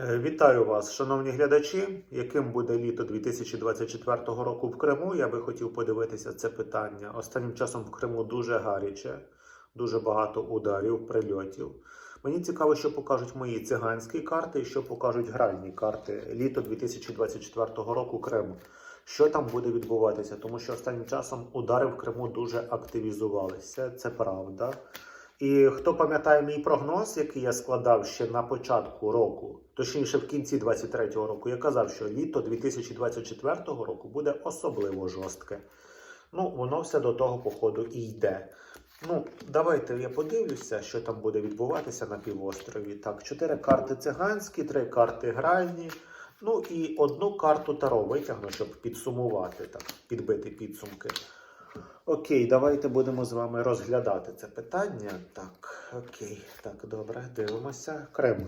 Е, Вітаю вас, шановні глядачі. Яким буде літо 2024 року в Криму? Я би хотів подивитися це питання. Останнім часом в Криму дуже гаряче, дуже багато ударів, прильотів. Мені цікаво, що покажуть мої циганські карти і що покажуть гральні карти літо 2024 року Криму. Що там буде відбуватися? Тому що останнім часом удари в Криму дуже активізувалися. Це правда. І хто пам'ятає мій прогноз, який я складав ще на початку року, точніше в кінці 23-го року, я казав, що літо 2024 року буде особливо жорстке. Ну, воно все до того походу і йде. Ну, давайте я подивлюся, що там буде відбуватися на півострові. Так, чотири карти циганські, три карти гральні. Ну і одну карту Таро витягну, щоб підсумувати, так, підбити підсумки. Окей, давайте будемо з вами розглядати це питання. Так, окей, так, добре, дивимося. Крим.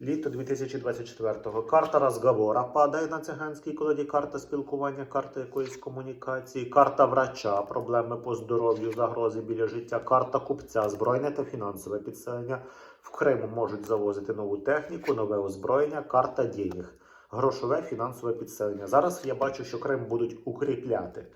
Літо 2024-го. Карта розговора падає на циганській колоді, карта спілкування, карта якоїсь комунікації, карта врача, проблеми по здоров'ю, загрози біля життя, карта купця, збройне та фінансове підселення. В Криму можуть завозити нову техніку, нове озброєння, карта денег, грошове фінансове підселення. Зараз я бачу, що Крим будуть укріпляти.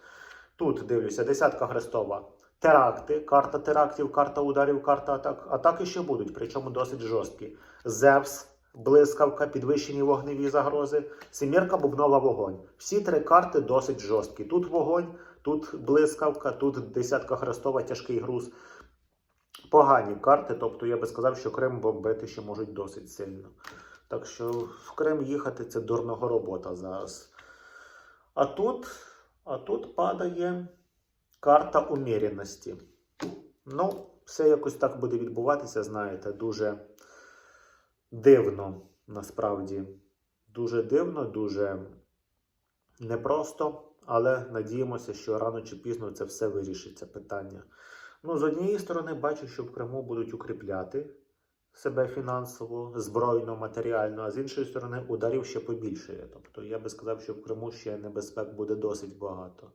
Тут дивлюся, десятка хрестова. Теракти, карта терактів, карта ударів, карта атак. Атаки ще будуть, причому досить жорсткі. Зевс, блискавка, підвищені вогневі загрози, семірка, бубнова вогонь. Всі три карти досить жорсткі. Тут вогонь, тут блискавка, тут десятка хрестова, тяжкий груз. Погані карти, тобто я би сказав, що Крим бомбити ще можуть досить сильно. Так що в Крим їхати це дурного робота зараз. А тут, а тут падає карта уміряності. Ну, все якось так буде відбуватися, знаєте, дуже дивно насправді. Дуже дивно, дуже непросто, але надіємося, що рано чи пізно це все вирішиться питання. Ну, з однієї сторони, бачу, що в Криму будуть укріпляти себе фінансово, збройно, матеріально, а з іншої сторони, ударів ще побільшає. Тобто, я би сказав, що в Криму ще небезпек буде досить багато.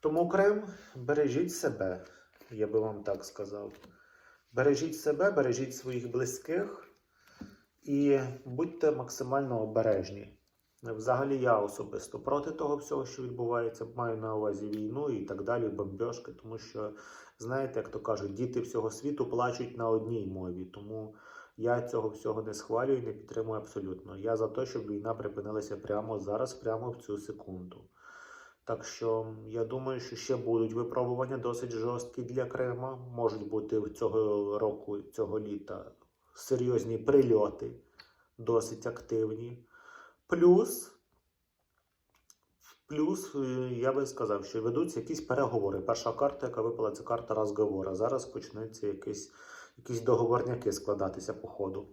Тому Крим, бережіть себе, я би вам так сказав. Бережіть себе, бережіть своїх близьких і будьте максимально обережні. Взагалі, я особисто проти того всього, що відбувається, маю на увазі війну і так далі, бомбьошки, тому що, знаєте, як то кажуть, діти всього світу плачуть на одній мові. Тому я цього всього не схвалюю і не підтримую абсолютно. Я за те, щоб війна припинилася прямо зараз, прямо в цю секунду. Так що я думаю, що ще будуть випробування досить жорсткі для Крима. Можуть бути цього року, цього літа серйозні прильоти, досить активні. Плюс, плюс, е, я би сказав, що ведуться якісь переговори. Перша карта, яка випала, це карта розговора. Зараз почнуться якісь, якісь договорняки складатися по ходу.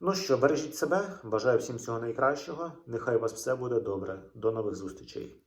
Ну що, бережіть себе, бажаю всім всього найкращого. Нехай у вас все буде добре. До нових зустрічей.